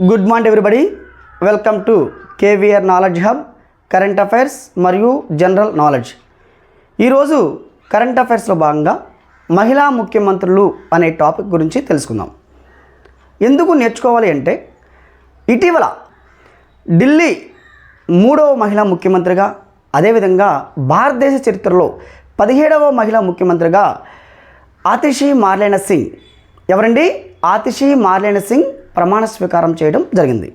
Good morning everybody welcome to KVR knowledge hub current affairs మరియు general knowledge ఈరోజు current అఫైర్స్లో భాగంగా మహిళా ముఖ్యమంత్రులు అనే టాపిక్ గురించి తెలుసుకుందాం. ఎందుకు నేర్చుకోవాలి అంటే ఇటీవల ఢిల్లీ మూడవ మహిళా ముఖ్యమంత్రిగా అదేవిధంగా భారతదేశ చరిత్రలో పదిహేడవ మహిళా ముఖ్యమంత్రిగా ఆతిషి మార్లేన సింగ్. ఎవరండి? ఆతిషి మార్లేన సింగ్ ప్రమాణ స్వీకారం చేయడం జరిగింది.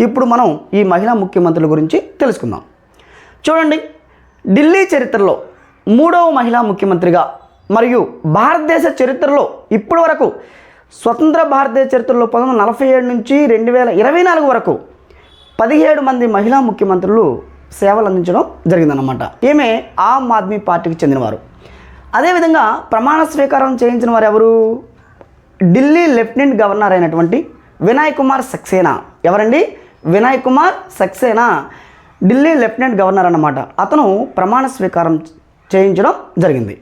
ఇప్పుడు మనం ఈ మహిళా ముఖ్యమంత్రుల గురించి తెలుసుకుందాం. చూడండి ఢిల్లీ చరిత్రలో మూడవ మహిళా ముఖ్యమంత్రిగా మరియు భారతదేశ చరిత్రలో ఇప్పటి వరకు స్వతంత్ర భారతదేశ చరిత్రలో పంతొమ్మిది నలభై ఏడు నుంచి రెండు వేల ఇరవై నాలుగు వరకు పదిహేడు మంది మహిళా ముఖ్యమంత్రులు సేవలు అందించడం జరిగిందన్నమాట. ఈమె ఆమ్ ఆద్మీ పార్టీకి చెందినవారు. అదేవిధంగా ప్రమాణ స్వీకారం చేయించిన వారు ఎవరు? ఢిల్లీ లెఫ్టినెంట్ గవర్నర్ అయినటువంటి వినయ్ కుమార్ సక్సేనా? ఎవరండి? వినయ్ కుమార్ సక్సేనా? ఢిల్లీ లెఫ్టినెంట్ గవర్నర్ అన్నమాట. అతను ప్రమాణ స్వీకారం చేయించడం జరిగింది.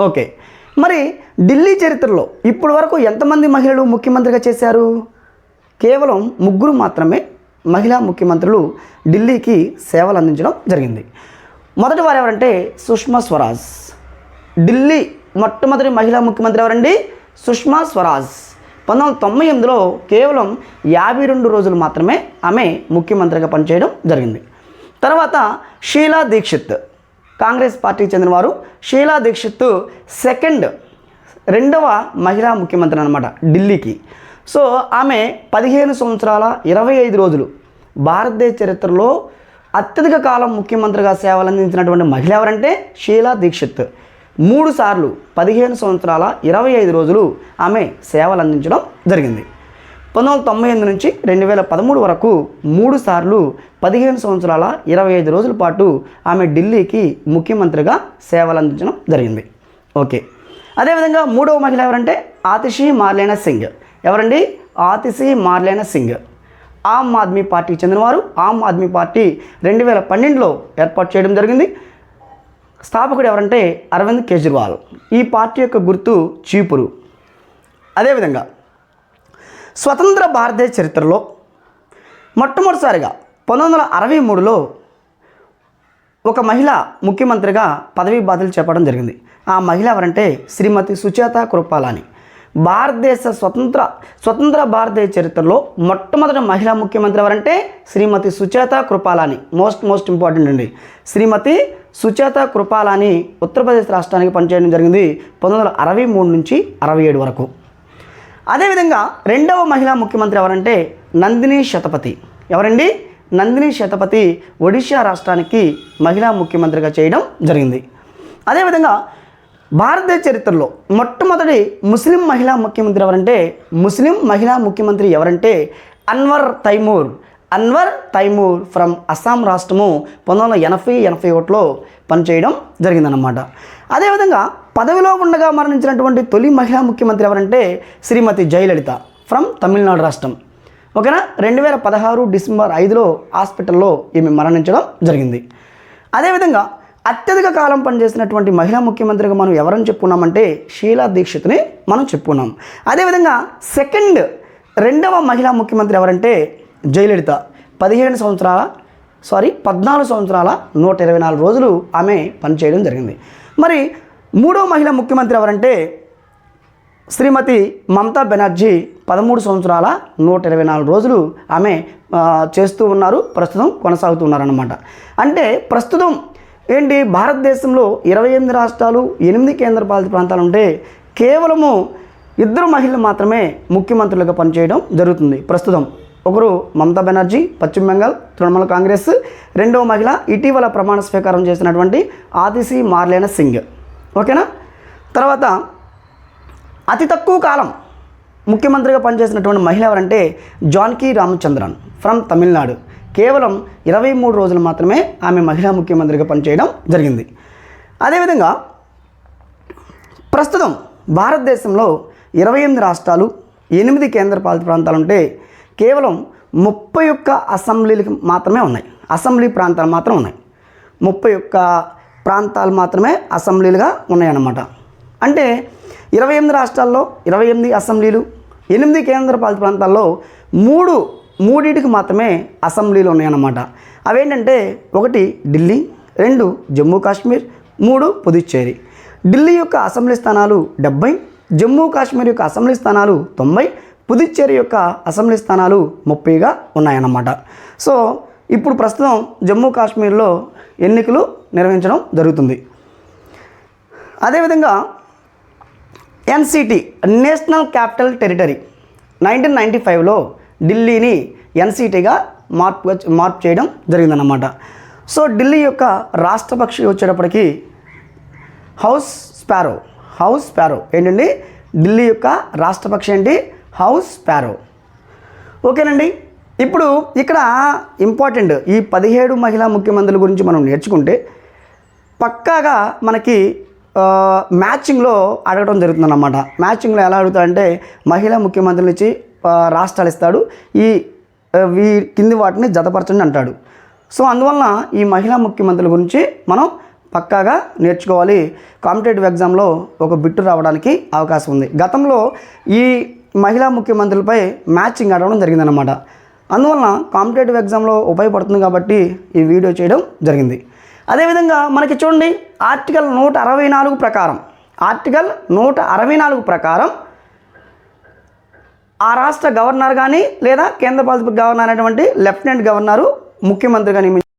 ఓకే. మరి ఢిల్లీ చరిత్రలో ఇప్పటి వరకు ఎంతమంది మహిళలు ముఖ్యమంత్రిగా చేశారు? కేవలం ముగ్గురు మాత్రమే మహిళా ముఖ్యమంత్రులు ఢిల్లీకి సేవలు అందించడం జరిగింది. మొదటి వారు ఎవరంటే సుష్మా స్వరాజ్. ఢిల్లీ మొట్టమొదటి మహిళా ముఖ్యమంత్రి ఎవరండి? సుష్మా స్వరాజ్. పంతొమ్మిది వందల తొంభై ఎనిమిదిలో కేవలం యాభై రెండు రోజులు మాత్రమే ఆమె ముఖ్యమంత్రిగా పనిచేయడం జరిగింది. తర్వాత షీలా దీక్షిత్ కాంగ్రెస్ పార్టీకి చెందినవారు షీలా దీక్షిత్ సెకండ్ రెండవ మహిళా ముఖ్యమంత్రి అనమాట ఢిల్లీకి. సో ఆమె పదిహేను సంవత్సరాల ఇరవై ఐదు రోజులు భారతదేశ చరిత్రలో అత్యధిక కాలం ముఖ్యమంత్రిగా సేవలు అందించినటువంటి మహిళ ఎవరంటే షీలా దీక్షిత్. మూడు సార్లు పదిహేను సంవత్సరాల ఇరవై ఐదు రోజులు ఆమె సేవలు అందించడం జరిగింది. పంతొమ్మిది వందల తొంభై ఎనిమిది నుంచి రెండు వేల పదమూడు వరకు మూడు సార్లు పదిహేను సంవత్సరాల ఇరవై ఐదు రోజుల పాటు ఆమె ఢిల్లీకి ముఖ్యమంత్రిగా సేవలు అందించడం జరిగింది. ఓకే. అదేవిధంగా మూడవ మహిళ ఎవరంటే ఆతిషి మార్లేనా సింగ్. ఎవరండి? ఆతిషి మార్లేనా సింగ్. ఆమ్ ఆద్మీ పార్టీకి చెందినవారు. ఆమ్ ఆద్మీ పార్టీ రెండు వేల పన్నెండులో ఏర్పాటు చేయడం జరిగింది. స్థాపకుడు ఎవరంటే అరవింద్ కేజ్రీవాల్. ఈ పార్టీ యొక్క గుర్తు చీపురు. అదేవిధంగా స్వతంత్ర భారతదేశ చరిత్రలో మొట్టమొదటిసారిగా పంతొమ్మిది వందల అరవై మూడులో ఒక మహిళ ముఖ్యమంత్రిగా పదవీ బాధ్యతలు చేపడం జరిగింది. ఆ మహిళ ఎవరంటే శ్రీమతి సుచేత కృపాలాని. భారతదేశ స్వతంత్ర స్వతంత్ర భారతదేశ చరిత్రలో మొట్టమొదటి మహిళా ముఖ్యమంత్రి ఎవరంటే Shrimati Sucheta Kripalani. Most most important అండి. శ్రీమతి సుచేత కృపాలాని ఉత్తరప్రదేశ్ రాష్ట్రానికి పనిచేయడం జరిగింది పంతొమ్మిది వందల అరవై మూడు నుంచి అరవై ఏడు వరకు. అదేవిధంగా రెండవ మహిళా ముఖ్యమంత్రి ఎవరంటే నందిని శతపథి ఎవరండి? నందిని శతపథి ఒడిషా రాష్ట్రానికి మహిళా ముఖ్యమంత్రిగా చేయడం జరిగింది. అదేవిధంగా భారతదేశ చరిత్రలో మొట్టమొదటి ముస్లిం మహిళా ముఖ్యమంత్రి ఎవరంటే ముస్లిం మహిళా ముఖ్యమంత్రి ఎవరంటే అన్వర్ తైమూర్. అన్వర్ తైమూర్ ఫ్రమ్ అస్సాం రాష్ట్రము పంతొమ్మిది వందల ఎనభై ఎనభై ఒకటిలో పనిచేయడం జరిగిందన్నమాట. అదేవిధంగా పదవిలో ఉండగా మరణించినటువంటి తొలి మహిళా ముఖ్యమంత్రి ఎవరంటే శ్రీమతి జయలలిత ఫ్రమ్ తమిళనాడు రాష్ట్రం. ఓకేనా? రెండు వేల పదహారు డిసెంబర్ ఐదులో హాస్పిటల్లో ఈమె మరణించడం జరిగింది. అదేవిధంగా అత్యధిక కాలం పనిచేసినటువంటి మహిళా ముఖ్యమంత్రిగా మనం ఎవరని చెప్పుకున్నామంటే షీలా దీక్షిత్ని మనం చెప్పుకున్నాం. అదేవిధంగా సెకండ్ రెండవ మహిళా ముఖ్యమంత్రి ఎవరంటే జయలలిత పదిహేను సంవత్సరాల సారీ పద్నాలుగు సంవత్సరాల నూట ఇరవై నాలుగు రోజులు ఆమె పనిచేయడం జరిగింది. మరి మూడో మహిళా ముఖ్యమంత్రి ఎవరంటే శ్రీమతి మమతా బెనర్జీ పదమూడు సంవత్సరాల నూట ఇరవై నాలుగు రోజులు ఆమె చేస్తూ ఉన్నారు ప్రస్తుతం కొనసాగుతూ ఉన్నారన్నమాట అంటే ప్రస్తుతం ఏంటి భారతదేశంలో ఇరవై ఎనిమిది రాష్ట్రాలు ఎనిమిది కేంద్రపాలిత ప్రాంతాలు ఉంటే కేవలము ఇద్దరు మహిళలు మాత్రమే ముఖ్యమంత్రులుగా పనిచేయడం జరుగుతుంది ప్రస్తుతం. ఒకరు మమతా బెనర్జీ పశ్చిమ బెంగాల్ తృణమూల కాంగ్రెస్. రెండవ మహిళ ఇటీవల ప్రమాణ స్వీకారం చేసినటువంటి ఆదిసి మార్లేన సింగ్. ఓకేనా? తర్వాత అతి తక్కువ కాలం ముఖ్యమంత్రిగా పనిచేసినటువంటి మహిళ ఎవరంటే జాన్కీ రామచంద్రన్ ఫ్రమ్ తమిళనాడు. కేవలం ఇరవై మూడు రోజులు మాత్రమే ఆమె మహిళా ముఖ్యమంత్రిగా పనిచేయడం జరిగింది. అదేవిధంగా ప్రస్తుతం భారతదేశంలో ఇరవై ఎనిమిది రాష్ట్రాలు ఎనిమిది కేంద్రపాలిత ప్రాంతాలు ఉంటే కేవలం ముప్పై ఒక్క అసెంబ్లీలకు మాత్రమే ఉన్నాయి. అసెంబ్లీ ప్రాంతాలు మాత్రం ఉన్నాయి. ముప్పై ఒక్క ప్రాంతాలు మాత్రమే అసెంబ్లీలుగా ఉన్నాయన్నమాట. అంటే ఇరవై ఎనిమిది రాష్ట్రాల్లో ఇరవై ఎనిమిది అసెంబ్లీలు ఎనిమిది కేంద్రపాలిత ప్రాంతాల్లో మూడు మూడింటికి మాత్రమే అసెంబ్లీలు ఉన్నాయన్నమాట. అవేంటంటే ఒకటి ఢిల్లీ రెండు జమ్మూ కాశ్మీర్ మూడు పుదుచ్చేరి. ఢిల్లీ యొక్క అసెంబ్లీ స్థానాలు డెబ్బై జమ్మూ కాశ్మీర్ యొక్క అసెంబ్లీ స్థానాలు తొంభై పుదుచ్చేరి యొక్క అసెంబ్లీ స్థానాలు ముప్పైగా ఉన్నాయన్నమాట. సో ఇప్పుడు ప్రస్తుతం జమ్మూ కాశ్మీర్లో ఎన్నికలు నిర్వహించడం జరుగుతుంది. అదేవిధంగా NCT national capital territory nineteen ninety ఫైవ్లో ఢిల్లీని ఎన్సిటీగా మార్పు మార్పు చేయడం జరిగిందన్నమాట. సో ఢిల్లీ యొక్క రాష్ట్రపక్షి వచ్చేటప్పటికీ వచ్చేటప్పటికి హౌస్ స్పారో హౌస్ స్పారో ఏంటండి? ఢిల్లీ యొక్క రాష్ట్రపక్షి ఏంటి? House sparrow. ఓకేనండి? ఇప్పుడు ఇక్కడ ఇంపార్టెంట్ ఈ పదిహేడు మహిళా ముఖ్యమంత్రుల గురించి మనం నేర్చుకుంటే పక్కాగా మనకి మ్యాచింగ్లో అడగడం జరుగుతుందన్నమాట. మ్యాచింగ్లో ఎలా అడుగుతాడంటే మహిళా ముఖ్యమంత్రుల నుంచి రాష్ట్రాలు ఇస్తాడు ఈ వీ కింది వాటిని జతపరచండి అంటాడు. సో అందువలన ఈ మహిళా ముఖ్యమంత్రుల గురించి మనం పక్కాగా నేర్చుకోవాలి. కాంపిటేటివ్ ఎగ్జామ్లో ఒక బిట్టు రావడానికి అవకాశం ఉంది. గతంలో ఈ మహిళా ముఖ్యమంత్రులపై మ్యాచింగ్ అడగడం జరిగిందనమాట అందువలన కాంపిటేటివ్ ఎగ్జామ్లో ఉపయోగపడుతుంది కాబట్టి ఈ వీడియో చేయడం జరిగింది. అదేవిధంగా మనకి చూడండి ఆర్టికల్ నూట అరవై నాలుగు ప్రకారం ఆర్టికల్ నూట అరవై నాలుగు ప్రకారం ఆ రాష్ట్ర గవర్నర్ కానీ లేదా కేంద్రపాలిత గవర్నర్ అనేటువంటి లెఫ్టినెంట్ గవర్నరు ముఖ్యమంత్రిగా నియమించారు